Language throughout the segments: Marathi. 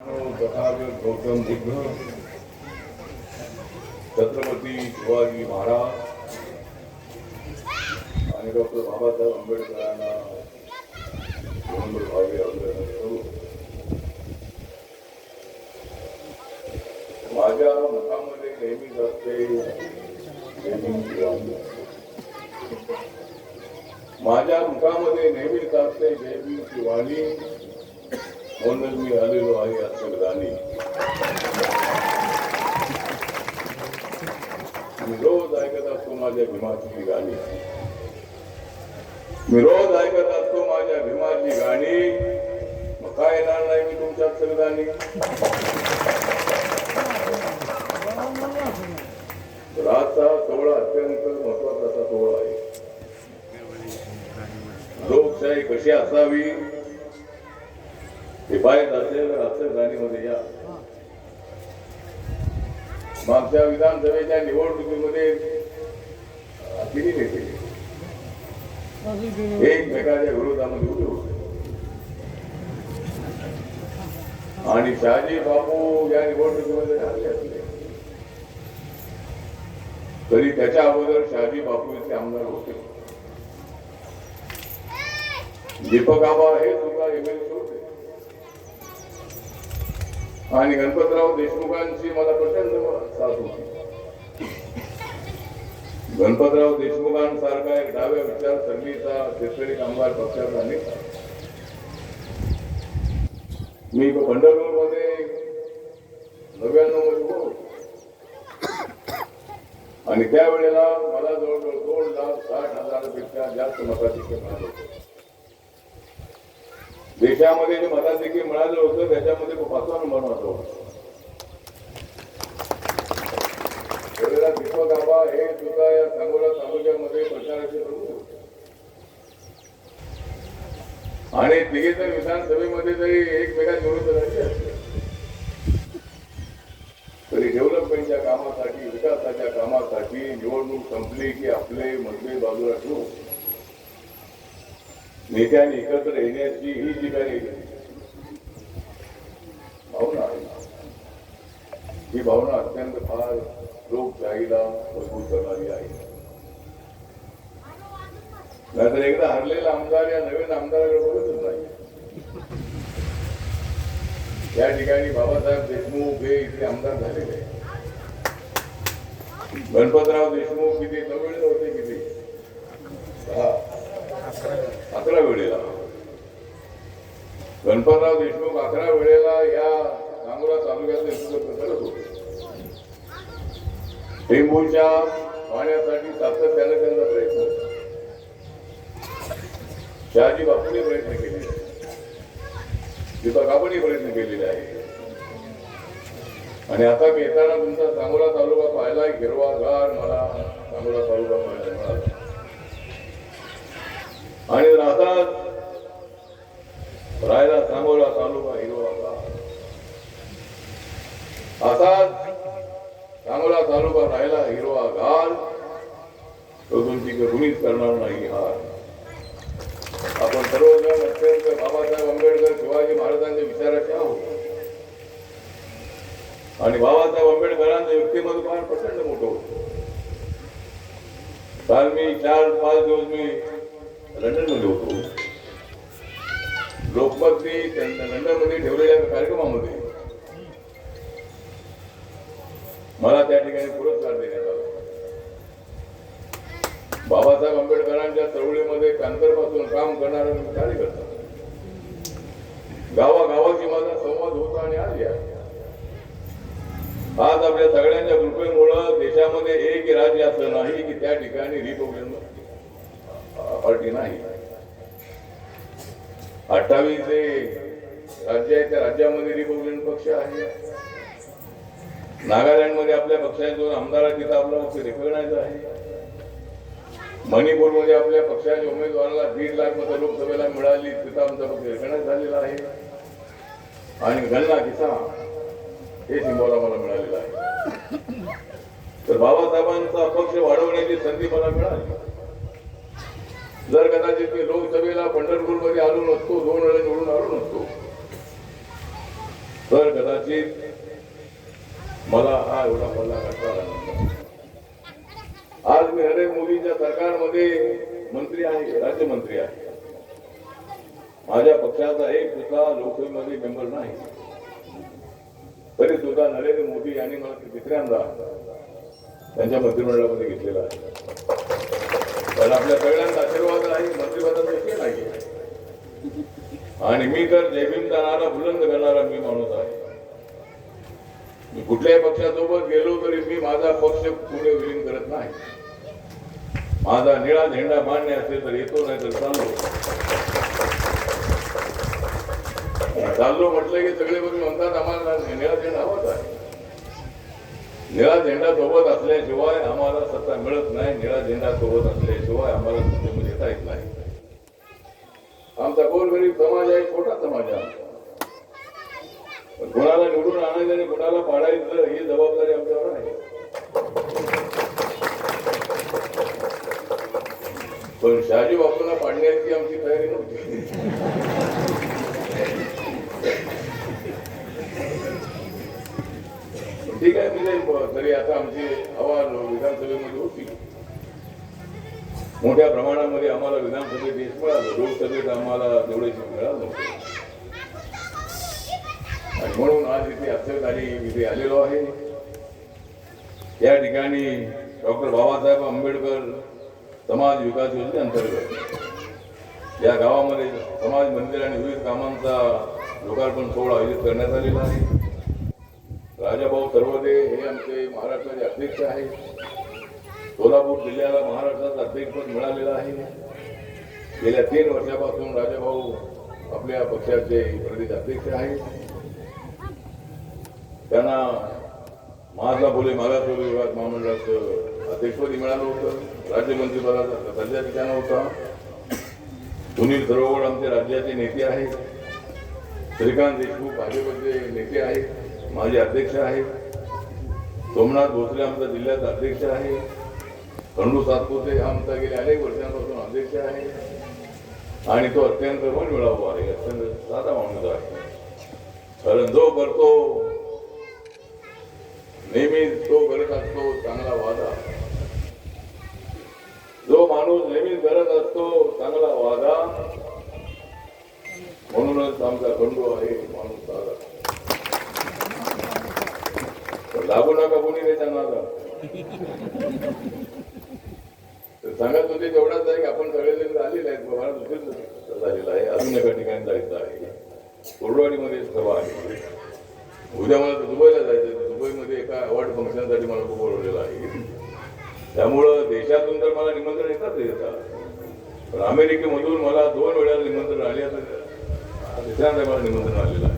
तथागत गौतम बुद्ध छत्रपती शिवाजी महाराज आणि डॉक्टर बाबासाहेब आंबेडकरांना भावे अभिवादन करू. माझ्या मुखामध्ये नेहमीच असते माझ्या मुखामध्ये नेहमीच असते जयभीमची वाणी म्हणून मी आलेलो आहे अक्षरदानी मी रोज ऐकत असतो माझ्या भीमाची गाणी मी रोज ऐकत असतो माझ्या भीमाची गाणी मग काय येणार नाही मी तुमच्या सगळ्यांनी तर आजचा सोहळा अत्यंत महत्त्वाचा असा सोहळा आहे लोकशाही कशी असावी हिफायत असेल तर अक्षरधानीमध्ये या. मागच्या विधानसभेच्या निवडणुकीमध्ये किती नेते. एकमेकाच्या विरोधामध्ये उभे होते. आणि शहाजी बापू या निवडणुकीमध्ये झाले असले तरी त्याच्या अगोदर शहाजी बापू इथे आमदार होते. दीपक आबा हे सुद्धा एमएलसी होते आणि गणपतराव देशमुखांची मला प्रचंड साथ होती. गणपतराव देशमुखांसारखा एक डाव्या विचारसरणीचा शेतकरी कामगार पक्षाचा नेता मी पंढरपूरमध्ये नव्याण्णवमध्ये होतो आणि त्यावेळेला मला जवळजवळ दोन लाख साठ हजारापेक्षा जास्त मताधिक्य मिळालं देशामध्ये जे मला मताधिक्य मिळालं होतं त्याच्यामध्ये पाचवा नंबर माझा होता. दीपक आबा हे सुद्धा या सांगोला तालुक्यामध्ये प्रचाराचे प्रमुख आणि तिघे जर विधानसभेमध्ये जरी एकमेकांच्या विरुद्ध राहिले तरी डेव्हलपमेंटच्या कामासाठी विकासाच्या कामासाठी निवडणूक संपली की आपले मतभेद बाजूला ठेवू नेत्याने एकत्र येण्याची ही जी काही भावना आहे. ही भावना अत्यंत फार लोकशाहीला मजबूत करणारी आहे. नाहीतर एकदा हरलेला आमदार या नवीन आमदाराकडे बघतच नाही. या ठिकाणी बाबासाहेब देशमुख हे इथे आमदार झालेले आहे. गणपतराव देशमुख किती नवीन होते किती? दहा. अकरा वेळेला. गणपतराव देशमुख अकरा वेळेला या सांगोला तालुक्यात नेतृत्व होते. टेंबूच्या पाण्यासाठी सातत्याने त्यांचा प्रयत्न शहाजी बापूने प्रयत्न केलेले दीपक आपणही प्रयत्न केलेले आहे आणि आता मी येताना तुमचा सांगोला तालुका पाहिला हिरवागार मला सांगोला तालुका पाहिला आणि राहतात राहायला सांगोला तालुका हिरवा असाच सांगोला तालुका राहायला हिरवा घाल तो तुमची कुणीच करणार नाही हा. आपण सर्वजण अत्यंत बाबासाहेब आंबेडकर शिवाजी महाराजांच्या विचाराचे आहोत. आणि बाबासाहेब आंबेडकरांचं व्यक्तिमत्व फार प्रचंड मोठं होतं. काल मी चार पाच दिवस मी लंडन होतो. लोकमतनी त्यांच्या लंडनमध्ये ठेवलेल्या कार्यक्रमामध्ये मला त्या ठिकाणी पुरस्कार देण्यात आला. बाबासाहेब आंबेडकरांच्या चळवळीमध्ये पासून काम करणारा मी कार्यकर्ता. गावागावाची माझा संवाद होता आणि आज या. आज आपल्या सगळ्यांच्या कृपेमुळं देशामध्ये एक राज्य असं नाही की त्या ठिकाणी रिपब्लिक अथॉरिटी नाही. अठ्ठावीस जे राज्य आहे त्या राज्यामध्ये रिपब्लिकन पक्ष आहे. नागालँडमध्ये आपल्या पक्षाचे दोन आमदार आहेत तिथं आपला पक्ष रिकग्नाइज आहे. मणिपूरमध्ये आपल्या पक्षाच्या उमेदवाराला दीड लाख मतं लोकसभेला मिळाली तिथं आमचा पक्ष रिकग्नाइज झालेला आहे. आणि गणना किसा हे सिंबॉल आम्हाला मिळालेलं आहे. तर बाबासाहेबांचा पक्ष वाढवण्याची संधी मला मिळाली. जर कदाचित मी लोकसभेला पंढरपूरमध्ये आलो नसतो दोन वेळा निवडून आलो नसतो. तर कदाचित मला हा एवढा पल्ला गाठता आला आज मी नरेंद्र मोदीच्या सरकारमध्ये मंत्री आहे राज्यमंत्री आहे. माझ्या पक्षाचा एक सुद्धा लोकसभेमध्ये मेंबर नाही. तरी सुद्धा नरेंद्र मोदी यांनी मला तिसऱ्यांदा त्यांच्या मंत्रिमंडळामध्ये घेतलेला आहे. कारण आपल्या सगळ्यांचा आशीर्वाद नाही मंत्रिपदाचा देखील नाही आणि मी तर जयभीम करणारा बुलंद करणारा मी माणूस आहे. मी कुठल्याही पक्षासोबत गेलो तरी मी माझा पक्ष पुढे विलीन करत नाही. माझा निळा झेंडा मान्य असेल तर येतो नाही तर चाललो. चाललो म्हटलं की सगळे बघून म्हणतात आम्हाला निळा झेंडा हवाच आहे. निळा झेंडा सोबत असल्याशिवाय आम्हाला सत्ता मिळत नाही. निळा झेंडा सोबत असल्याशिवाय आम्हाला सत्तेमध्ये येता येत नाही. आमचा गोरगरीब समाज आहे छोटा समाज आहे आमचा. पण कोणाला निवडून आणायचं आणि कोणाला पाडायचं ही जबाबदारी आमच्यावर आहे. पण शहाजी बापूंना पाडण्याची आमची तयारी नव्हती. ठीक आहे तिथे तरी आता आमची हवा विधानसभेमध्ये होती. मोठ्या प्रमाणामध्ये आम्हाला विधानसभेत यश मिळालं. लोकसभेत आम्हाला तेवढे मिळालं आणि म्हणून आज इथे अक्षरधारी इथे आलेलो आहे. या ठिकाणी डॉक्टर बाबासाहेब आंबेडकर समाज विकास योजनेअंतर्गत या गावामध्ये समाज मंदिर आणि विविध कामांचा लोकार्पण सोहळा आयोजित करण्यात आलेला आहे. हे आमचे महाराष्ट्राचे अध्यक्ष आहेत. सोलापूर जिल्ह्याला महाराष्ट्राचा अध्यक्षपद मिळालेलं आहे. गेल्या तीन वर्षापासून राजाभाऊ आपल्या पक्षाचे प्रदेश अध्यक्ष आहेत. त्यांना महात्मा फुले मागासवर्गीय विभाग महामंडळाचं अध्यक्षपदी मिळालं होतं. राज्यमंत्रीपदाचा दर्जा त्यांना होता. सुनील सरोवर आमचे राज्याचे नेते आहेत. श्रीकांत देशमुख भाजपचे नेते आहेत. माझे अध्यक्ष आहेत. सोमनाथ भोसले आमचा जिल्ह्याचा अध्यक्ष आहे. खंडू सातपुते हा आमचा गेल्या अनेक वर्षांपासून अध्यक्ष आहे. आणि तो अत्यंत मन मिळावा आहे अत्यंत साधा माणूस आहे. कारण जो करतो नेहमी तो करत असतो चांगला वादा. जो माणूस नेहमी करत असतो चांगला वादा. म्हणूनच आमचा खंडू आहे माणूस साधा. लागू नका कोणी त्याच्या नादा तर सांगत होते तेवढाच आहे की आपण सगळेजण झालेले आहेत मला दुसरीच झालेला आहे. अजून एका ठिकाणी जायचं आहे. कोरडवाडीमध्ये सभा आहे. उद्या मला दुबईला जायचं दुबईमध्ये एका अवॉर्ड फंक्शनसाठी मला खूप बोलवलेलं आहे. त्यामुळं देशातून तर मला निमंत्रण येतात येतात पण अमेरिकेमधून मला दोन वेळा निमंत्रण आले आता मला निमंत्रण आलेलं आहे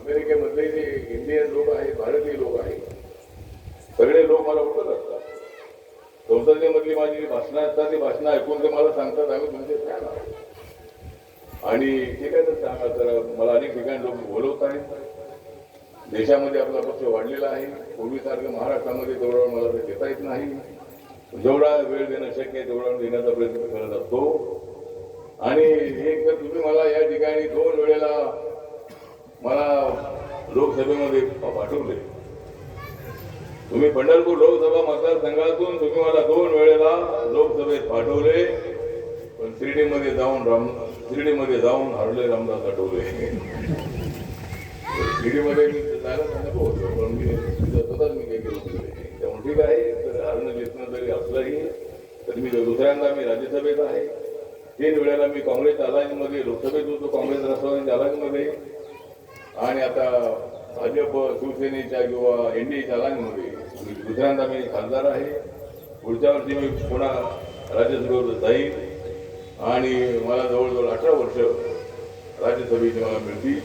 अमेरिकेमधले जे इंडियन लोक आहेत भारतीय लोक आहेत लोक मला उठत असतात. संसदेमधली माझी भाषणं असतात ती भाषणं ऐकून ते मला सांगतात आम्ही तुमचे फॅन आहोत आणि ठीक आहे तर सांगा तर मला अनेक ठिकाणी लोक बोलवत आहेत. देशामध्ये आपला पक्ष वाढलेला आहे. पूर्वीसारखं महाराष्ट्रामध्ये तेवढा मला ते देता येत नाही. जेवढा वेळ देणं शक्य आहे तेवढा देण्याचा प्रयत्न करत असतो. आणि हे तर तुम्ही मला या ठिकाणी दोन वेळेला मला लोकसभेमध्ये पाठवले तुम्ही पंढरपूर लोकसभा मतदारसंघातून तुम्ही मला दोन वेळेला लोकसभेत पाठवले. पण शिर्डीमध्ये जाऊन राम शिर्डीमध्ये जाऊन हरले रामदास आठवले. शिर्डीमध्ये मी जायला नको होतो पण मी तिथं स्वतःच मी काही केलं त्यामुळे ठीक आहे तर हरणं घेतलं जरी असलंही तर मी दुसऱ्यांदा मी राज्यसभेत आहे. तीन वेळेला मी काँग्रेस अलायन्समध्ये लोकसभेत होतो काँग्रेस राष्ट्रवादी अलायन्समध्ये आणि आता भाजप शिवसेनेच्या किंवा एनडीएच्या अलायन्समध्ये मी दुसऱ्यांदा मी खासदार आहे. पुढच्या वर्षी मी पुन्हा राज्यसभेवर जाईल. आणि मला जवळजवळ अठरा वर्ष राज्यसभेची मला मिळतील.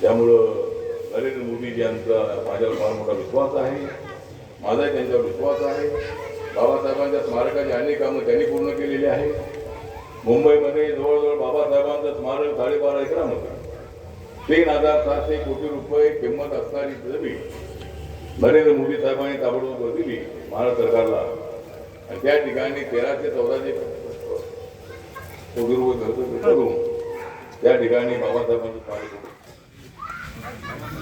त्यामुळं नरेंद्र मोदीजी यांचा माझ्यावर फार मोठा विश्वास आहे. माझाही त्यांच्यावर विश्वास आहे. बाबासाहेबांच्या स्मारकाची अनेक कामं त्यांनी पूर्ण केलेली आहे मुंबईमध्ये जवळजवळ बाबासाहेबांचं स्मारक साडेबारा एकरामध्ये. तीन हजार सहाशे कोटी रुपये किंमत असणारी जमीन नरेंद्र मोदी साहेबांनी ताबडतोब दिली भारत सरकारला. आणि त्या ठिकाणी तेरा ते चौदाशे कोटी रुपये खर्च करून त्या ठिकाणी बाबासाहेबांची पाणी